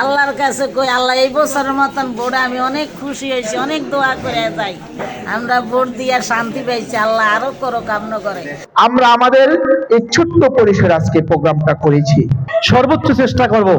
আল্লাহর কাছে কই আল্লাহ এই বছরের মতন ভোটে আমি অনেক খুশি হয়েছি অনেক দোয়া করে যাই। আমরা ভোট দিয়ে শান্তি পাইছি আল্লাহ আরও করো কামনা করে। আমরা আমাদের এই ছোট্ট পরিসরে আজকে প্রোগ্রামটা করেছি। সর্বোচ্চ চেষ্টা করব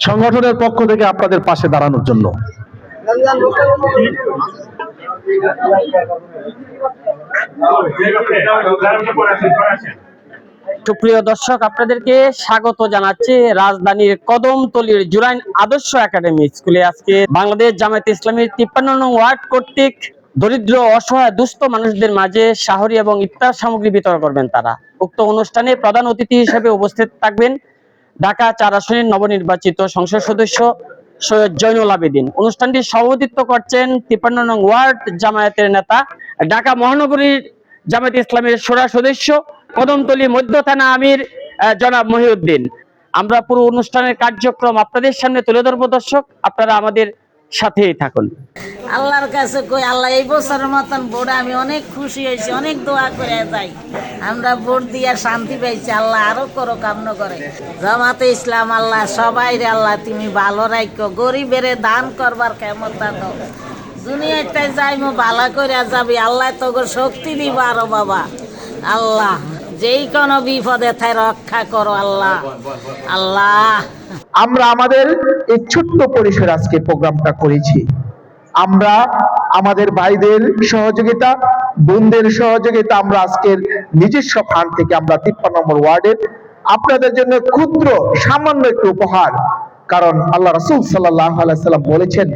সংগঠনের পক্ষ থেকে আপনাদের পাশে দাঁড়ানোর জন্য। সুপ্রিয় দর্শক, আপনাদেরকে স্বাগত জানাচ্ছি রাজধানীর কদমতলির জুরাইন আদর্শ একাডেমি স্কুলে। আজকে বাংলাদেশ জামায়াত ইসলামীর তিপ্পান্ন নং ওয়ার্ড কর্তৃক দরিদ্র, অসহায়, দুস্থ মানুষদের মাঝে শাহরি এবং ইফতার সামগ্রী বিতরণ করবেন তারা। উক্ত অনুষ্ঠানে প্রধান অতিথি হিসেবে উপস্থিত থাকবেন ঢাকা চার আসনের নবনির্বাচিত সংসদ সদস্য সৈয়দ জৈনুল আবেদিন। অনুষ্ঠানটি সভাপতিত্ব করছেন তিপ্পান্ন নং ওয়ার্ড জামায়াতের নেতা, ঢাকা মহানগরীর জামায়াত ইসলামের সোরা সদস্য কদমতলী মধ্য থানা আমির জনাব মহিউদ্দিন। আমরা পুরো অনুষ্ঠানের কার্যক্রম আপনাদের সামনে তুলে ধরবো, দর্শক। আপনারা আমাদের সাথেই থাকুন। আল্লাহর কাছে কই, আল্লাহ এই বছরের মতন ভোটে আমি অনেক খুশি হয়েছি, অনেক দোয়া করে যাই। আমরা ভোট দিয়ে শান্তি পাইছি, আল্লাহ আরও করো কামনা করে। জামাতে ইসলাম, আল্লাহ সবাই আল্লাহ তুমি ভালো রাখো গরিবের দান করবার ক্ষমতা দাও। দুনিয়াটাই যাইমো ভালো করে যাবি, আল্লাহ তোকে শক্তি দিব আরও, বাবা। আল্লাহ। যেই কোনো বিপদে থাই রক্ষা করো আল্লাহ। আল্লাহ। আমরা আমাদের এই ছোট্ট পরিসরে আজকে প্রোগ্রামটা করেছি। আমরা আমাদের ভাইদের সহযোগিতা বোনদের সহযোগিতা আমরা আজকের নিজস্ব ফান্ড থেকে আমরা তিপ্পান্ন নম্বর ওয়ার্ডের আপনাদের জন্য ক্ষুদ্র সামান্য একটু উপহার। কারণ আল্লাহ রসুল সাল্লাহ সাল্লাম বলেছেন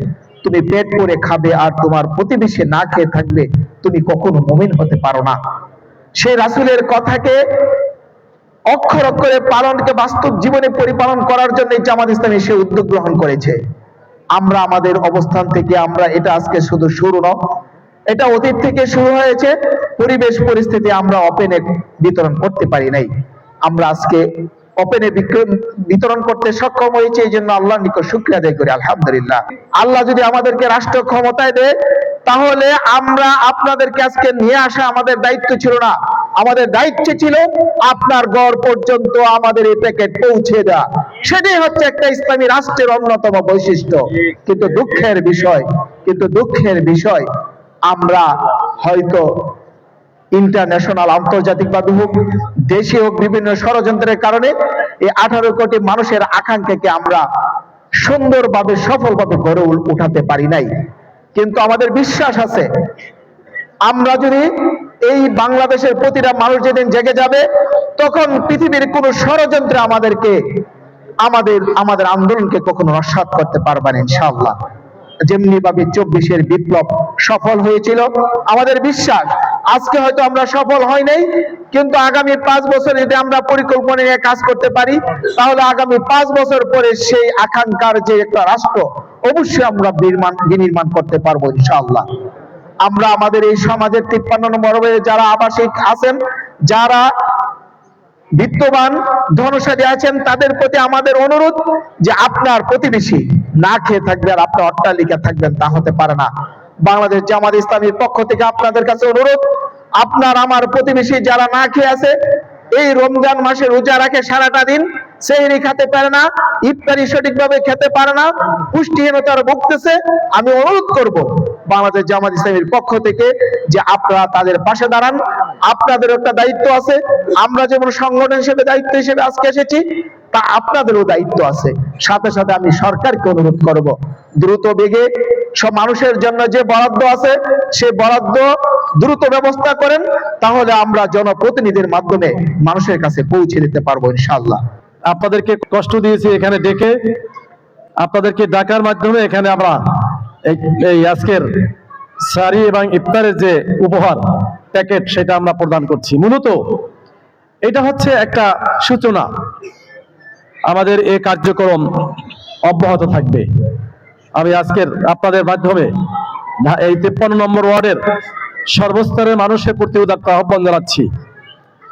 তুমি পেট করে খাবে আর তোমার প্রতিবেশী না খেয়ে থাকবে তুমি কখনো মমিন হতে পারো না। সেই রাসুলের কথাকে অক্ষর অক্ষরে পালনকে বাস্তব জীবনে পরিপালন করার জন্য জামাত ইসলামী সে উদ্যোগ গ্রহণ করেছে। আমরা আমাদের অবস্থান থেকে আমরা এটা আজকে শুধু শুরু ন এটা অতীত থেকে শুরু হয়েছে, পরিবেশ পরিস্থিতি আমরা ওপেনে বিতরণ করতে পারি নাই। আমরা আজকে ওপেনে বিতরণ করতে সক্ষম হয়েছে, এই জন্য আল্লাহর নিকট শুক্রিয়া আদায় করি, আলহামদুলিল্লাহ। আল্লাহ যদি আমাদেরকে রাষ্ট্র ক্ষমতায় দেয়, তাহলে আমরা আপনাদেরকে আজকে নিয়ে আসা আমাদের দায়িত্ব ছিল না। আমাদের দায়িত্ব ছিল আপনার গড় পর্যন্ত আমাদের এই প্যাকেট পৌঁছে দেওয়া। সেটাই হচ্ছে একটা ইসলামী রাষ্ট্রের অন্যতম বৈশিষ্ট্য। কিন্তু দুঃখের বিষয়, কিন্তু দুঃখের বিষয়, আমরা হয়তো ইন্টারন্যাশনাল আন্তর্জাতিক ভাবে হোক, দেশে হোক, বিভিন্ন ষড়যন্ত্রের কারণে এই আঠারো কোটি মানুষের আকাঙ্ক্ষাকে আমরা সুন্দরভাবে, সফলভাবে গড়ে উঠাতে পারি নাই। কিন্তু আমাদের বিশ্বাস আছে, আমরা যদি এই বাংলাদেশের প্রতিটা মানুষ যেদিন জেগে যাবে, তখন পৃথিবীর কোন ষড়যন্ত্র আমাদেরকে, আমাদের আমাদের আন্দোলনকে কখনো নস্বাত করতে পারবে না, ইনশাআল্লাহ। যেমনি ভাবে চব্বিশের বিপ্লব সফল হয়েছিল, আমাদের বিশ্বাস, আজকে হয়তো আমরা সফল হয় নাই, কিন্তু আগামী পাঁচ বছর যদি আমরা পরিকল্পনা নিয়ে কাজ করতে পারি, তাহলে আগামী পাঁচ বছর পরে সেই আকাঙ্ক্ষার যে একটা রাষ্ট্র, অবশ্যই আমরা বিনির্মাণ করতে পারব, ইনশাআল্লাহ। আমরা আমাদের এই সমাজের তিপ্পান্ন নম্বর যারা আবাসিক আছেন, যারা বিত্তবান ধনসারী আছেন, তাদের প্রতি আমাদের অনুরোধ যে আপনার প্রতিবেশী না খেয়ে থাকবে আর আপনার অট্টালিকা থাকবেন তা হতে পারে না। বাংলাদেশ জামাত ইসলামীর পক্ষ থেকে আপনাদের কাছে অনুরোধ, আপনার আমার প্রতিবেশী যারা না খেয়ে আছে, এই রমজান মাসে রোজা রাখে সারাটা দিন, সেই খেতে পারে না, ইফতারি সঠিকভাবে খেতে পারে না, পুষ্টিহীনতার ভুগতেছে, আমি অনুরোধ করব বাংলাদেশ জামাত ইসলামীর পক্ষ থেকে যে আপনারা তাদের পাশে দাঁড়ান আপনাদের একটা দায়িত্ব আছে। আমরা যেমন সংগঠন হিসেবে দায়িত্ব হিসেবে আজকে এসেছি, তা আপনাদেরও দায়িত্ব আছে। সাথে সাথে আমি সরকারকে অনুরোধ করব, দ্রুত বেগে সব মানুষের জন্য যে বরাদ্দ আছে, সে বরাদ্দ দ্রুত ব্যবস্থা করেন, তাহলে আমরা জনপ্রতিনিধির মাধ্যমে মানুষের কাছে পৌঁছে দিতে পারব ইনশাআল্লাহ। আপনাদেরকে কষ্ট দিয়েছি এখানে ডেকে। আপনাদেরকে ডাকার মাধ্যমে এখানে আমরা এই- আজকের সারি এবং ইফতারের যে উপহার, প্যাকেট সেটা আমরা প্রদান করছি। মূলত এটা হচ্ছে একটা সূচনা। আমাদের এ কার্যক্রম অব্যাহত থাকবে। আমি আজকের আপনাদের মাধ্যমে এই তেপ্পান্ন নম্বর ওয়ার্ডের সর্বস্তরের মানুষের প্রতি উদাত্ত আহ্বান জানাচ্ছি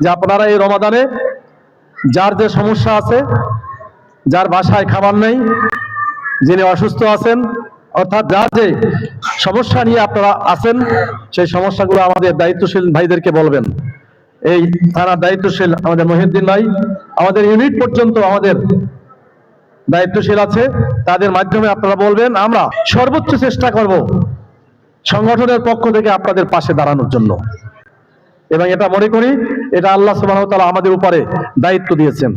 যে আপনারা এই রমাদানে যার যে সমস্যা আছে, যার বাসায় খাবার নেই, যিনি অসুস্থ আছেন অর্থাৎ যা যে সমস্যা নিয়ে আপনারা আছেন, সেই সমস্যাগুলো আমাদের দায়িত্বশীল ভাইদেরকে বলবেন। এই থানার দায়িত্বশীল আমাদের মহিউদ্দিন ভাই, আমাদের ইউনিট পর্যন্ত আমাদের দায়িত্বশীল আছে, তাদের মাধ্যমে আপনারা বলবেন, আমরা সর্বোচ্চ চেষ্টা করব সংগঠনের পক্ষ থেকে আপনাদের পাশে দাঁড়ানোর জন্য। এবং এটা মনে করি, এটা আল্লাহ সুবহানাহু ওয়া তাআলা আমাদের উপরে দায়িত্ব দিয়েছেন।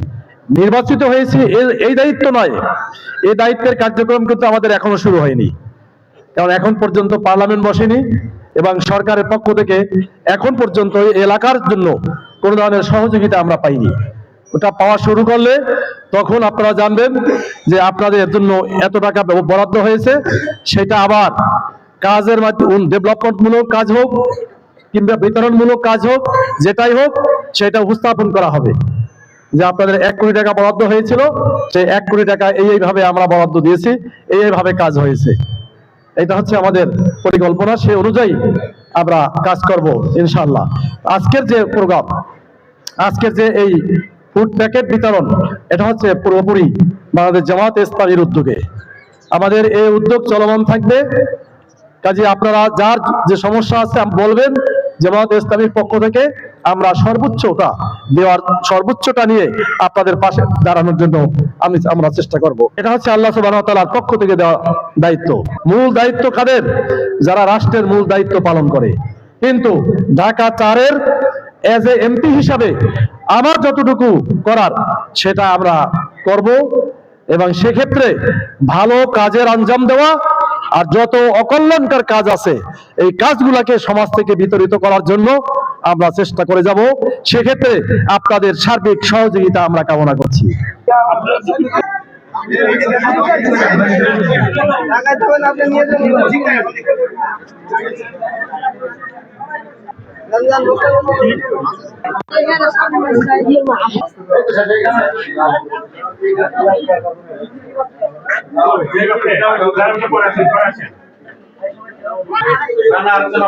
নির্বাচিত হয়েছি এই দায়িত্ব নয়। এই দায়িত্বের কার্যক্রম কিন্তু আমাদের এখনও শুরু হয়নি। কারণ এখন পর্যন্ত পার্লামেন্ট বসেনি এবং সরকারের পক্ষ থেকে এখন পর্যন্ত এলাকার জন্য কোনো ধরনের সহযোগিতা আমরা পাইনি। ওটা পাওয়া শুরু করলে তখন আপনারা জানবেন যে আপনাদের জন্য এত টাকা বরাদ্দ হয়েছে, সেটা আবার কাজের মাধ্যমে ডেভেলপমেন্টমূলক কাজ হোক কিংবা বিতরণমূলক কাজ হোক, যেটাই হোক, সেটা উপস্থাপন করা হবে। যে আপনাদের এক কোটি টাকা বরাদ্দ হয়েছিল, সেই এক কোটি টাকা এই এইভাবে আমরা বরাদ্দ দিয়েছি, এই এইভাবে কাজ হয়েছে। এটা হচ্ছে আমাদের পরিকল্পনা সে অনুযায়ী আমরা কাজ করব ইনশাল্লাহ আজকের যে প্রোগ্রাম, আজকের যে এই ফুড প্যাকেট বিতরণ, এটা হচ্ছে পুরোপুরি বাংলাদেশ জামাত ইসলামীর উদ্যোগে। আমাদের এই উদ্যোগ চলমান থাকবে। কাজে আপনারা যার যে সমস্যা আছে, বলবেন জামাত ইসলামীর পক্ষ থেকে। আমরা সর্বোচ্চটা দেওয়ার সর্বোচ্চটা নিয়ে আপনাদের পাশে দাঁড়ানোর জন্য আমি আমরা চেষ্টা করব। এটা হচ্ছে আল্লাহ ওয়া পক্ষ থেকে দেওয়া দায়িত্ব। মূল দায়িত্ব কাদের? যারা রাষ্ট্রের মূল দায়িত্ব পালন করে। কিন্তু ঢাকা চারের এজ এ এমপি হিসাবে আমার যতটুকু করার সেটা আমরা করব এবং সেক্ষেত্রে ভালো কাজের আঞ্জাম দেওয়া আর যত অকল্যাণকর কাজ আছে, এই কাজগুলাকে সমাজ থেকে বিতরিত করার জন্য আমরা চেষ্টা করে যাব। সেক্ষেত্রে আপনাদের সার্বিক সহযোগিতা আমরা কামনা করছি। আলোচনা